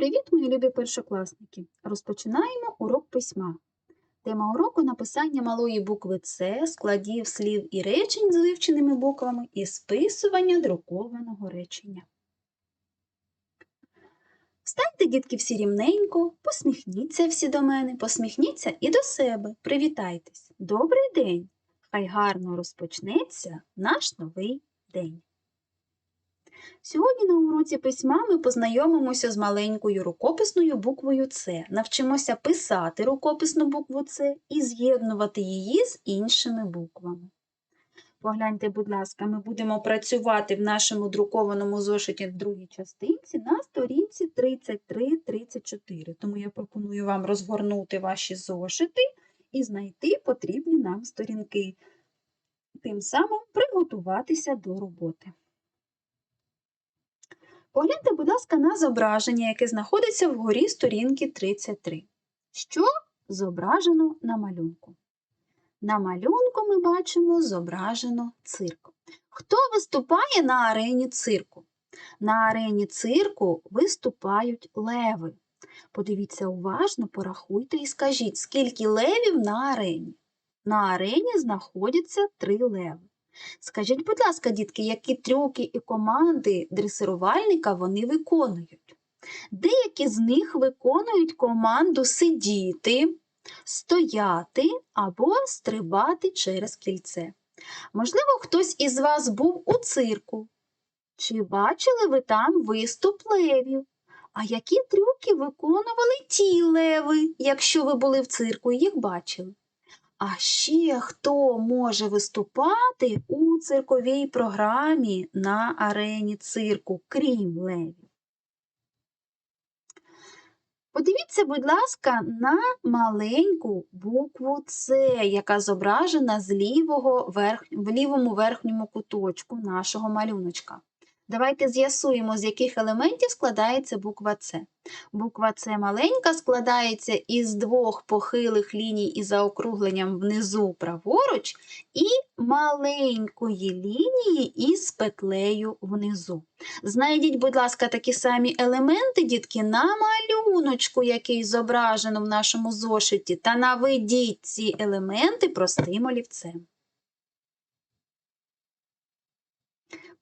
Привіт, мої любі першокласники! Розпочинаємо урок письма. Тема уроку написання малої букви С, складів слів і речень з вивченими буквами і списування друкованого речення. Встаньте, дітки, всі рівненько, посміхніться всі до мене, посміхніться і до себе. Привітайтесь. Добрий день! Хай гарно розпочнеться наш новий день. Сьогодні на уроці письма ми познайомимося з маленькою рукописною буквою С, навчимося писати рукописну букву С і з'єднувати її з іншими буквами. Погляньте, будь ласка, ми будемо працювати в нашому друкованому зошиті в другій частинці на сторінці 33-34. Тому я пропоную вам розгорнути ваші зошити і знайти потрібні нам сторінки. Тим самим приготуватися до роботи. Погляньте, будь ласка, на зображення, яке знаходиться вгорі сторінки 33. Що зображено на малюнку? На малюнку ми бачимо зображено цирк. Хто виступає на арені цирку? На арені цирку виступають леви. Подивіться уважно, порахуйте і скажіть, скільки левів на арені? На арені знаходяться три леви. Скажіть, будь ласка, дітки, які трюки і команди дресирувальника вони виконують? Деякі з них виконують команду сидіти, стояти або стрибати через кільце. Можливо, хтось із вас був у цирку. Чи бачили ви там виступ левів? А які трюки виконували ті леви, якщо ви були в цирку і їх бачили? А ще хто може виступати у цирковій програмі на арені цирку, крім левів? Подивіться, будь ласка, на маленьку букву С, яка зображена з лівого верх... в лівому верхньому куточку нашого малюночка. Давайте з'ясуємо, з яких елементів складається буква С. Буква С маленька складається із двох похилих ліній із заокругленням внизу праворуч і маленької лінії із петлею внизу. Знайдіть, будь ласка, такі самі елементи, дітки, на малюночку, який зображено в нашому зошиті, та наведіть ці елементи простим олівцем.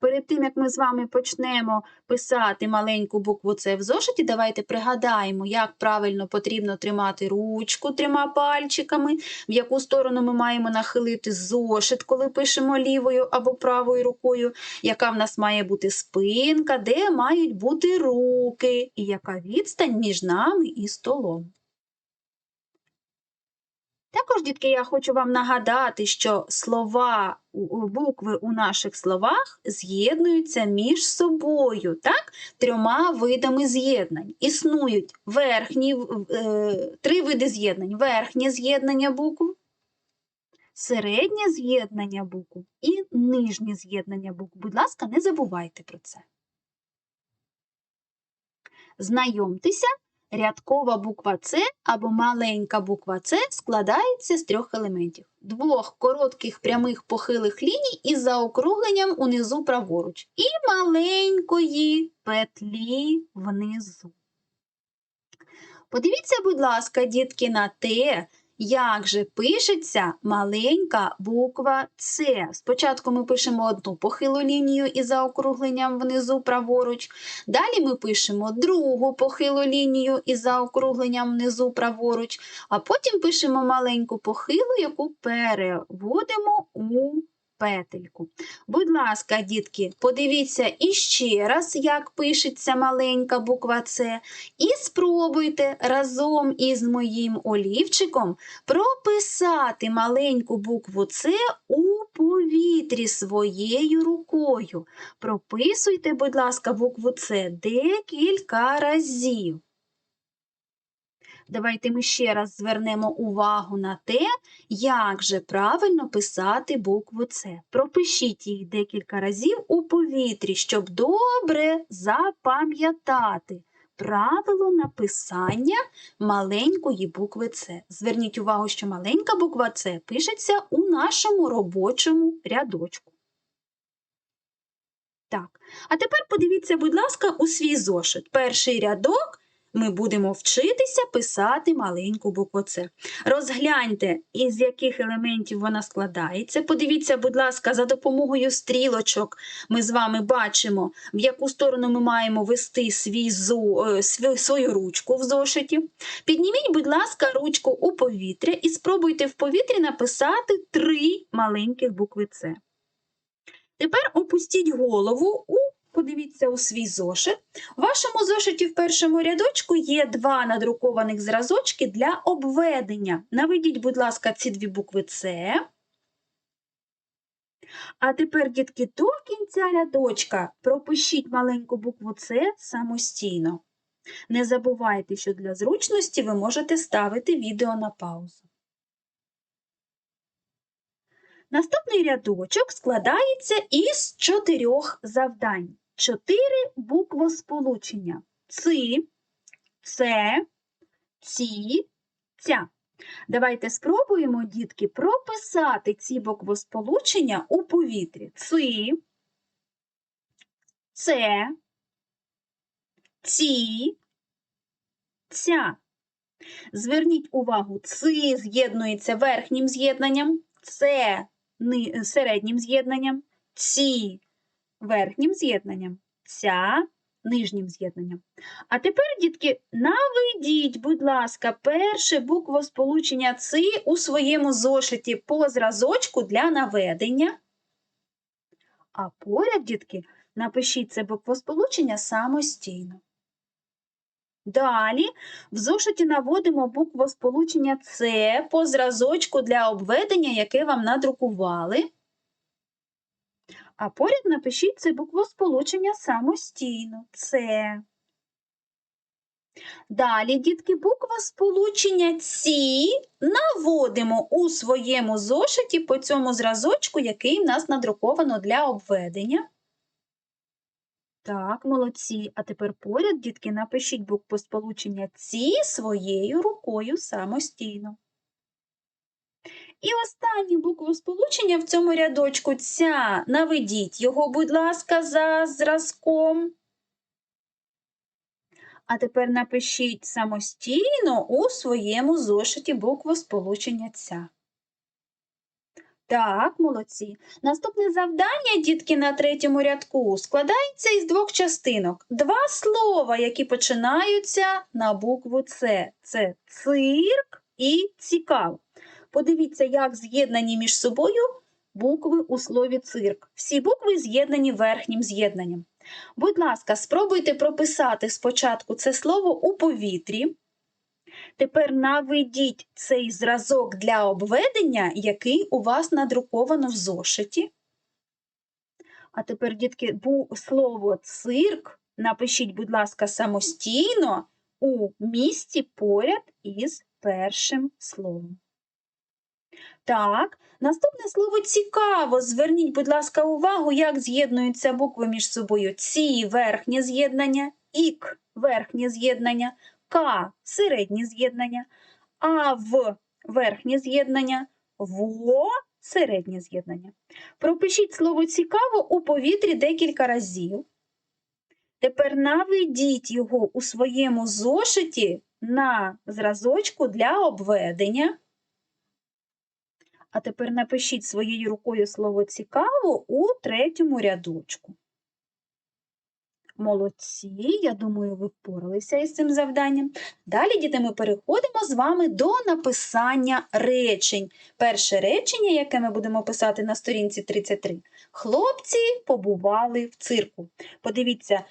Перед тим, як ми з вами почнемо писати маленьку букву С в зошиті, давайте пригадаємо, як правильно потрібно тримати ручку трьома пальчиками, в яку сторону ми маємо нахилити зошит, коли пишемо лівою або правою рукою, яка в нас має бути спинка, де мають бути руки, і яка відстань між нами і столом. Також, дітки, я хочу вам нагадати, що слова, букви у наших словах з'єднуються між собою, так? трьома видами з'єднань. Існують верхні, е, три види з'єднань: верхнє з'єднання букв, середнє з'єднання букв і нижнє з'єднання букв. Будь ласка, не забувайте про це. Знайомтеся Рядкова буква С або маленька буква С складається з трьох елементів: двох коротких прямих похилих ліній із заокругленням унизу праворуч, і маленької петлі внизу. Подивіться, будь ласка, дітки, на те, як же пишеться маленька буква С? Спочатку ми пишемо одну похилу лінію із заокругленням внизу праворуч. Далі ми пишемо другу похилу лінію із заокругленням внизу праворуч, а потім пишемо маленьку похилу, яку переводимо у петельку. Будь ласка, дітки, подивіться іще раз, як пишеться маленька буква С, і спробуйте разом із моїм олівчиком прописати маленьку букву С у повітрі своєю рукою. Прописуйте, будь ласка, букву С декілька разів. Давайте ми ще раз звернемо увагу на те, як же правильно писати букву С. Пропишіть їх декілька разів у повітрі, щоб добре запам'ятати правило написання маленької букви С. Зверніть увагу, що маленька буква С пишеться у нашому робочому рядочку. Так, а тепер подивіться, будь ласка, у свій зошит. Перший рядок ми будемо вчитися писати маленьку букву С. Розгляньте, із яких елементів вона складається. Подивіться, будь ласка, за допомогою стрілочок ми з вами бачимо, в яку сторону ми маємо вести свій зо, е, свою, ручку в зошиті. Підніміть, будь ласка, ручку у повітря і спробуйте в повітрі написати три маленьких букви С. Тепер опустіть голову у Подивіться у свій зошит. У вашому зошиті в першому рядочку є два надрукованих зразочки для обведення. Наведіть, будь ласка, ці дві букви С. А тепер, дітки, до кінця рядочка пропишіть маленьку букву С самостійно. Не забувайте, що для зручності ви можете ставити відео на паузу. Наступний рядочок складається із чотирьох завдань. Чотири буквосполучення. Ци, це, ці, ця. Давайте спробуємо, дітки, прописати ці буквосполучення у повітрі. Ци, це, ці, ця. Зверніть увагу, ци з'єднується верхнім з'єднанням, це середнім з'єднанням, ці верхнім з'єднанням, ця нижнім з'єднанням. А тепер, дітки, наведіть, будь ласка, перше буквосполучення «ци» у своєму зошиті по зразочку для наведення. А поряд, дітки, напишіть це буквосполучення самостійно. Далі в зошиті наводимо буквосполучення С по зразочку для обведення, яке вам надрукували. А поряд напишіть це буквосполучення самостійно. Це. Далі, дітки, буквосполучення ці наводимо у своєму зошиті по цьому зразочку, який в нас надруковано для обведення. Так, молодці. А тепер поряд, дітки, напишіть буквосполучення ці своєю рукою самостійно. І останнє буквосполучення в цьому рядочку ця. Наведіть його, будь ласка, за зразком. А тепер напишіть самостійно у своєму зошиті буквосполучення ця. Так, молодці. Наступне завдання, дітки, на третьому рядку складається із двох частинок. Два слова, які починаються на букву С. Це цирк і цікав. Подивіться, як з'єднані між собою букви у слові цирк. Всі букви з'єднані верхнім з'єднанням. Будь ласка, спробуйте прописати спочатку це слово у повітрі. Тепер наведіть цей зразок для обведення, який у вас надруковано в зошиті. А тепер, дітки, слово цирк напишіть, будь ласка, самостійно у місці поряд із першим словом. Так, наступне слово цікаво. Зверніть, будь ласка, увагу, як з'єднуються букви між собою. Ці верхнє з'єднання, ік верхнє з'єднання, К середнє з'єднання, а в верхнє з'єднання, во середнє з'єднання. Пропишіть слово цікаво у повітрі декілька разів. Тепер наведіть його у своєму зошиті на зразочку для обведення. А тепер напишіть своєю рукою слово цікаво у третьому рядочку. Молодці, я думаю, ви впоралися із цим завданням. Далі, діти, ми переходимо з вами до написання речень. Перше речення, яке ми будемо писати на сторінці 33. Хлопці побували в цирку. Подивіться,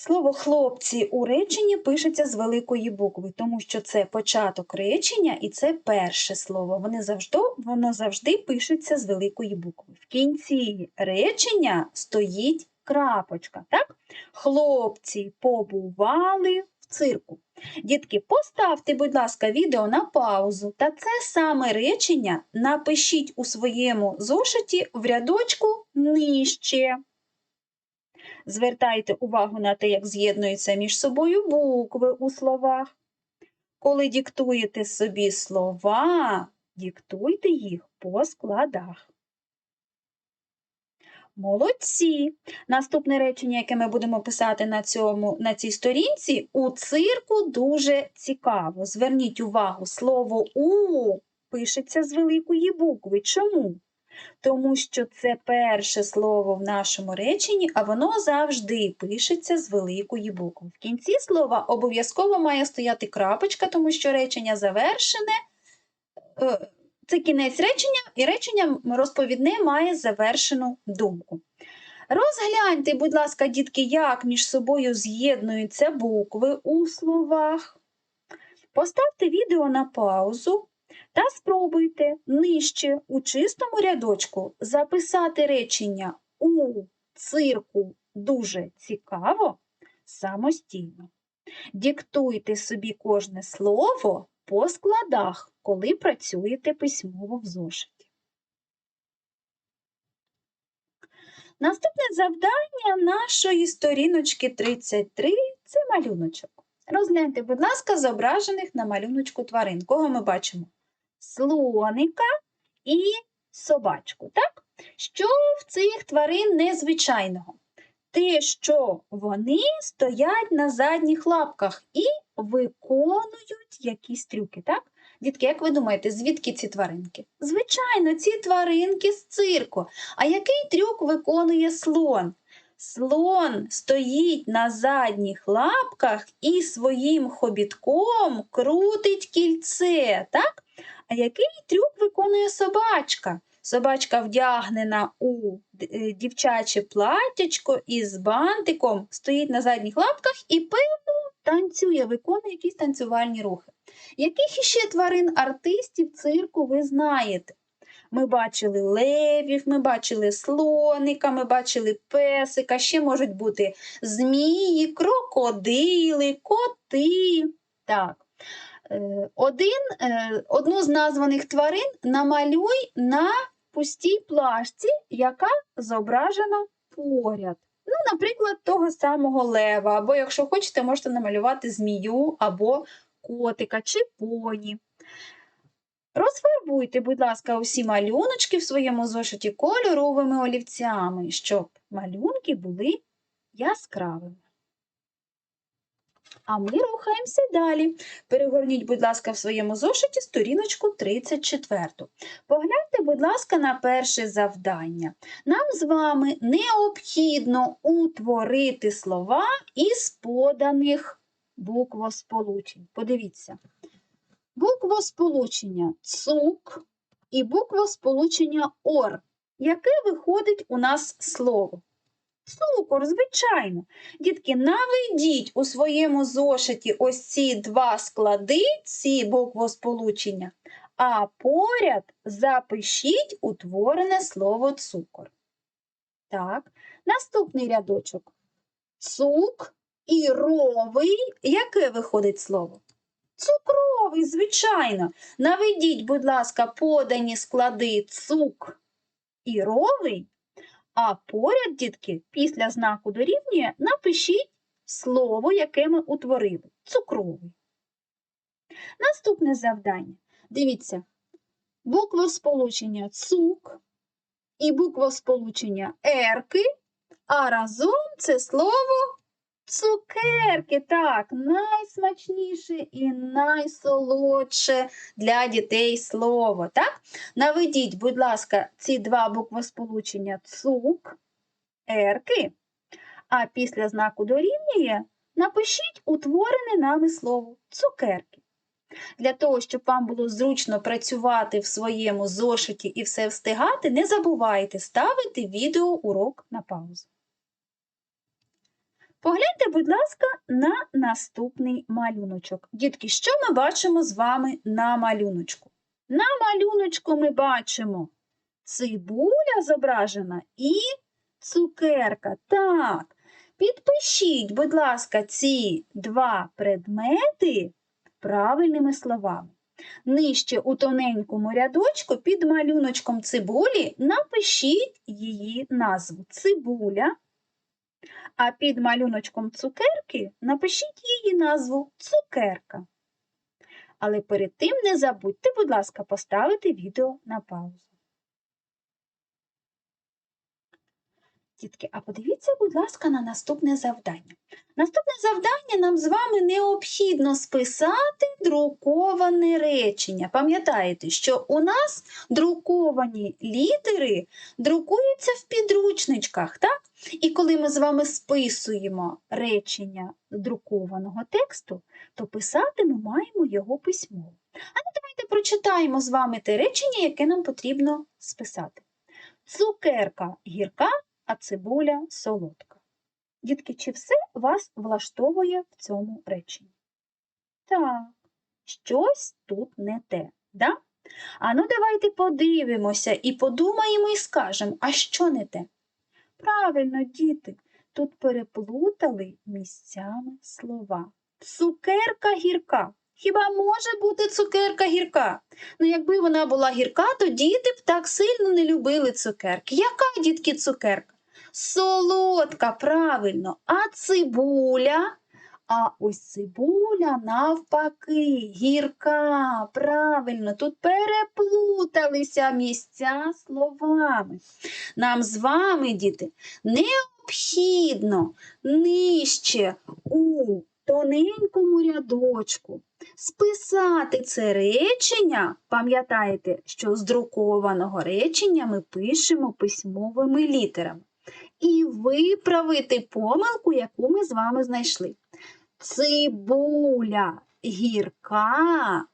слово хлопці у реченні пишеться з великої букви, тому що це початок речення і це перше слово. Вони завжди, воно завжди пишеться з великої букви. В кінці речення стоїть крапочка. Так? Хлопці побували в цирку. Дітки, поставте, будь ласка, відео на паузу та це саме речення напишіть у своєму зошиті в рядочку нижче. Звертайте увагу на те, як з'єднуються між собою букви у словах. Коли диктуєте собі слова, диктуйте їх по складах. Молодці! Наступне речення, яке ми будемо писати на, цьому, на цій сторінці, у цирку дуже цікаво. Зверніть увагу, слово у пишеться з великої букви. Чому? Тому що це перше слово в нашому реченні, а воно завжди пишеться з великої букви. В кінці слова обов'язково має стояти крапочка, тому що речення завершене. е, Це кінець речення, і речення розповідне має завершену думку. Розгляньте, будь ласка, дітки, як між собою з'єднуються букви у словах. Поставте відео на паузу та спробуйте нижче у чистому рядочку записати речення у цирку дуже цікаво самостійно. Диктуйте собі кожне слово по складах, коли працюєте письмово в зошиті. Наступне завдання нашої сторіночки 33 це малюночок. Розгляньте, будь ласка, зображених на малюночку тварин. Кого ми бачимо? Слоника і собачку. Так? Що в цих тварин незвичайного? Те, що вони стоять на задніх лапках і виконують якісь трюки. Так? Дітки, як ви думаєте, звідки ці тваринки? Звичайно, ці тваринки з цирку. А який трюк виконує слон? Слон стоїть на задніх лапках і своїм хобітком крутить кільце, так? А який трюк виконує собачка? Собачка вдягнена у е, дівчаче платтячко із бантиком, стоїть на задніх лапках і певно танцює, виконує якісь танцювальні рухи. Яких іще тварин артистів цирку ви знаєте? Ми бачили левів, ми бачили слоника, ми бачили песика, ще можуть бути змії, крокодили, коти. Так. Один, е, одну з названих тварин намалюй на пустій плашці, яка зображена поряд. Ну, наприклад, того самого лева, або, якщо хочете, можете намалювати змію або котика чи поні. Розфарбуйте, будь ласка, усі малюночки в своєму зошиті кольоровими олівцями, щоб малюнки були яскравими. А ми рухаємося далі. Перегорніть, будь ласка, в своєму зошиті сторіночку 34. Погляньте, будь ласка, на перше завдання. Нам з вами необхідно утворити слова із поданих буквосполучень. Подивіться. Буквосполучення цук і буквосполучення ор. Яке виходить у нас слово? Цукор, звичайно. Дітки, наведіть у своєму зошиті ось ці два склади, ці буквосполучення, а поряд запишіть утворене слово цукор. Так, наступний рядочок. Цук і ровий. Яке виходить слово? Цукровий, звичайно. Наведіть, будь ласка, подані склади цук і ровий, а поряд, дітки, після знаку дорівнює, напишіть слово, яке ми утворили. Цукровий. Наступне завдання. Дивіться, буква сполучення цук і буква сполучення ерки, а разом це слово Цукерки, так, найсмачніше і найсолодше для дітей слово. так? Наведіть, будь ласка, ці два буквосполучення цук, ерки, а після знаку дорівнює напишіть утворене нами слово цукерки. Для того, щоб вам було зручно працювати в своєму зошиті і все встигати, не забувайте ставити відеоурок на паузу. Погляньте, будь ласка, на наступний малюночок. Дітки, що ми бачимо з вами на малюночку? На малюночку ми бачимо цибуля зображена і цукерка. Так, підпишіть, будь ласка, ці два предмети правильними словами. Нижче у тоненькому рядочку під малюночком цибулі напишіть її назву. Цибуля. А під малюночком цукерки напишіть її назву цукерка. Але перед тим не забудьте, будь ласка, поставити відео на паузу. Дітки, а подивіться, будь ласка, на наступне завдання. Наступне завдання нам з вами необхідно списати друковане речення. Пам'ятаєте, що у нас друковані літери друкуються в підручничках, так? І коли ми з вами списуємо речення друкованого тексту, то писати ми маємо його письмово. А ну давайте прочитаємо з вами те речення, яке нам потрібно списати. Цукерка гірка, а цибуля солодка. Дітки, чи все вас влаштовує в цьому реченні? Так, щось тут не те, да? А ну давайте подивимося і подумаємо і скажемо, а що не те? Правильно, діти, тут переплутали місцями слова. Цукерка гірка. Хіба може бути цукерка гірка? Ну, якби вона була гірка, то діти б так сильно не любили цукерки. Яка, дітки, цукерка? Солодка, правильно, а цибуля? А ось цибуля навпаки, гірка, правильно, тут переплуталися місця словами. Нам з вами, діти, необхідно нижче у тоненькому рядочку списати це речення. Пам'ятаєте, що з друкованого речення ми пишемо письмовими літерами. І виправити помилку, яку ми з вами знайшли. Цибуля гірка,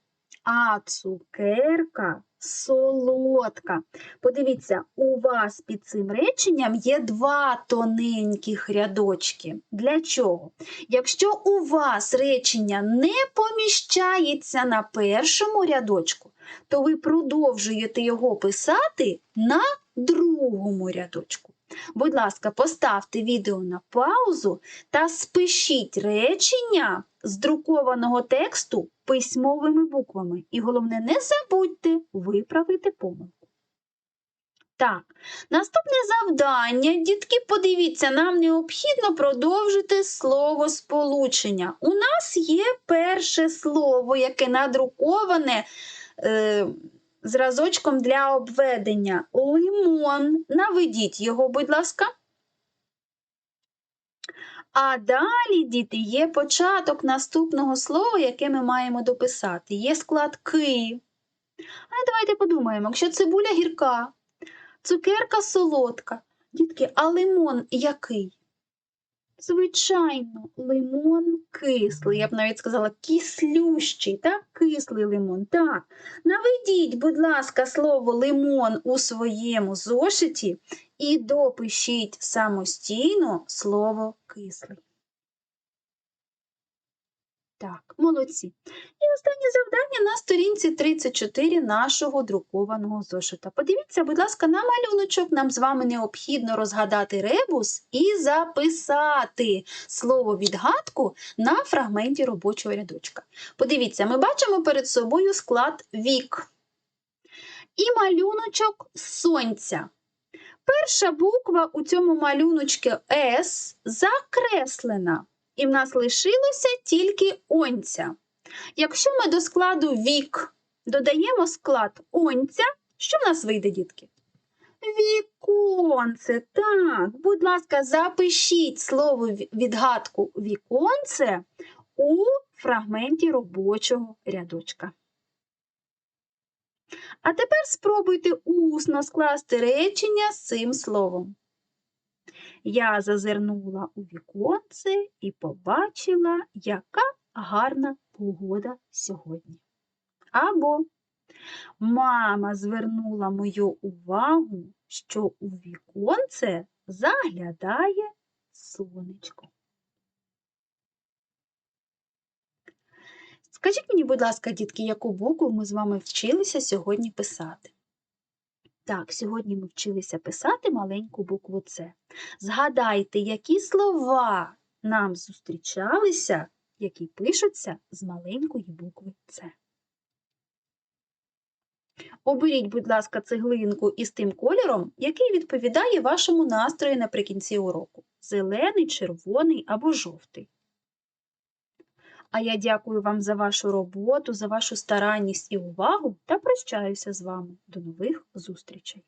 а цукерка солодка. Подивіться, у вас під цим реченням є два тоненьких рядочки. Для чого? Якщо у вас речення не поміщається на першому рядочку, то ви продовжуєте його писати на другому рядочку. Будь ласка, поставте відео на паузу та спишіть речення з друкованого тексту письмовими буквами. І головне, не забудьте виправити помилку. Так, наступне завдання, дітки, подивіться, нам необхідно продовжити слово сполучення. У нас є перше слово, яке надруковане. Е, зразочком для обведення лимон. Наведіть його, будь ласка. А далі, діти, є початок наступного слова, яке ми маємо дописати. Є склад ки. А давайте подумаємо, якщо цибуля гірка, цукерка солодка. Дітки, а лимон який? Звичайно, лимон кислий. Я б навіть сказала кислющий, так? Кислий лимон. Так. Наведіть, будь ласка, слово лимон у своєму зошиті і допишіть самостійно слово кислий. Так, молодці. І останнє завдання на сторінці 34 нашого друкованого зошита. Подивіться, будь ласка, на малюночок. Нам з вами необхідно розгадати ребус і записати слово відгадку на фрагменті робочого рядочка. Подивіться, ми бачимо перед собою склад вік і малюночок сонця. Перша буква у цьому малюночку С закреслена. І в нас лишилося тільки онця. Якщо ми до складу вік додаємо склад онця, що в нас вийде, дітки? Віконце. Так, будь ласка, запишіть слово відгадку віконце у фрагменті робочого рядочка. А тепер спробуйте усно скласти речення з цим словом. Я зазирнула у віконце і побачила, яка гарна погода сьогодні. Або мама звернула мою увагу, що у віконце заглядає сонечко. Скажіть мені, будь ласка, дітки, яку букву ми з вами вчилися сьогодні писати? Так, сьогодні ми вчилися писати маленьку букву С. Згадайте, які слова нам зустрічалися, які пишуться з маленької букви С. Оберіть, будь ласка, цеглинку із тим кольором, який відповідає вашому настрою наприкінці уроку зелений, червоний або жовтий. А я дякую вам за вашу роботу, за вашу старанність і увагу та прощаюся з вами. До нових зустрічей!